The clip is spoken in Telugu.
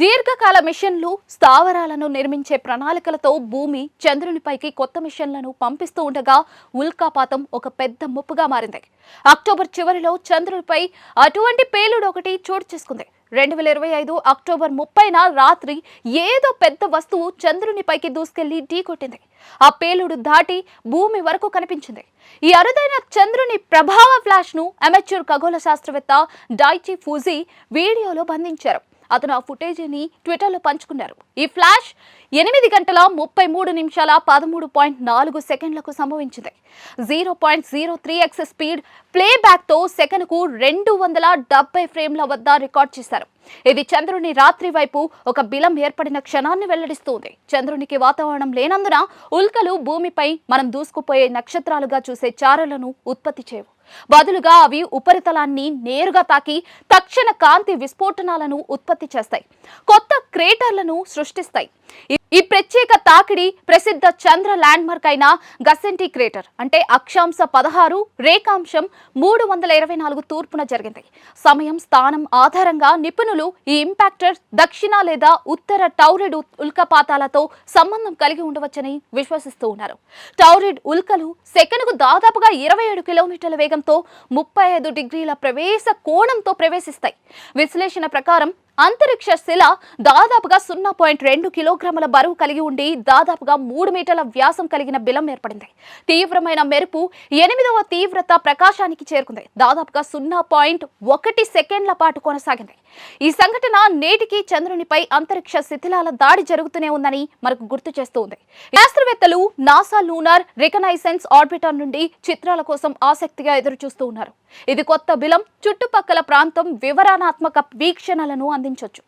దీర్ఘకాల మిషన్లు స్థావరాలను నిర్మించే ప్రణాళికలతో భూమి చంద్రునిపైకి కొత్త మిషన్లను పంపిస్తూ ఉండగా ఉల్కాపాతం ఒక పెద్ద ముప్పుగా మారింది. అక్టోబర్ చివరిలో చంద్రునిపై అటువంటి పేలుడు ఒకటి చోటు చేసుకుంది. రెండు వేల ఇరవై ఐదు అక్టోబర్ ముప్పైన రాత్రి ఏదో పెద్ద వస్తువు చంద్రునిపైకి దూసుకెళ్ళి ఢీకొట్టింది ఆ పేలుడు దాటి భూమి వరకు కనిపించింది. ఈ అరుదైన చంద్రుని ప్రభావ ఫ్లాష్ను అమెచ్యూర్ ఖగోళ శాస్త్రవేత్త డైచి ఫూజీ వీడియోలో బంధించారు. అతను ఆ ఫుటేజీని ట్విట్టర్లో పంచుకున్నారు. ఈ ఫ్లాష్ ఎనిమిది గంటల ముప్పై మూడు నిమిషాల పదమూడు పాయింట్ నాలుగు సెకండ్లకు సంభవించింది. Zero point zero three X speed ప్లేబ్యాక్తో సెకనుకు రెండు వందల డెబ్బై ఫ్రేమ్ల వద్ద రికార్డ్ చేశారు. ఇది చంద్రుని రాత్రి వైపు ఒక బిలం ఏర్పడిన క్షణాన్ని వెల్లడిస్తుంది. చంద్రునికి వాతావరణం లేనందున ఉల్కలు భూమిపై మనం దూసుకుపోయే నక్షత్రాలుగా చూసే చారలను ఉత్పత్తి చేయవు. బదులుగా అవి ఉపరితలాన్ని నేరుగా తాకి తక్షణ కాంతి విస్ఫోటనాలను ఉత్పత్తి చేస్తాయి. కొత్త క్రేటర్లను సృష్టిస్తాయి. ఈ- ప్రత్యేక తాకిడి ప్రసిద్ధ చంద్ర ల్యాండ్ మార్క్ అయిన గసెంటి క్రేటర్. అంటే అక్షాంశ పదహారు రేఖాంశం మూడు వందల ఇరవై నాలుగు తూర్పున జరిగింది. సమయం స్థానం ఆధారంగా నిపుణులు ఈ ఇంపాక్టర్ దక్షిణ లేదా ఉత్తర టౌరిడ్ ఉల్కపాతాలతో సంబంధం కలిగి ఉండవచ్చని విశ్వసిస్తూ ఉన్నారు. టౌరిడ్ ఉల్కలు సెకనుకు దాదాపుగా ఇరవై ఏడు కిలోమీటర్ల వేగంతో ముప్పై ఐదు డిగ్రీల ప్రవేశ కోణంతో ప్రవేశిస్తాయి. విశ్లేషణ ప్రకారం అంతరిక్ష శిల దాదాపుగా సున్నా పాయింట్ రెండు కిలోగ్రాముల బరువు కలిగి ఉండి దాదాపుగా మూడు మీటర్ల వ్యాసం కలిగిన బిలం ఏర్పడింది. తీవ్రమైన మెరుపు ఎనిమిదవ తీవ్రత ప్రకాశానికి చేరుకుంది. దాదాపుగా సున్నా పాయింట్ ఒకటి సెకండ్ల పాటు కొనసాగింది. ఈ సంఘటన నేటికి చంద్రునిపై అంతరిక్ష శిథిలాల దాడి జరుగుతూనే ఉందని మనకు గుర్తు చేస్తూ ఉంది. శాస్త్రవేత్తలు నాసా లూనార్ రికనైసెన్స్ ఆర్బిటర్ నుండి చిత్రాల కోసం ఆసక్తిగా ఎదురు చూస్తూ ఉన్నారు. ఇది కొత్త బిలం చుట్టుపక్కల ప్రాంతం వివరణాత్మక వీక్షణలను అందించవచ్చు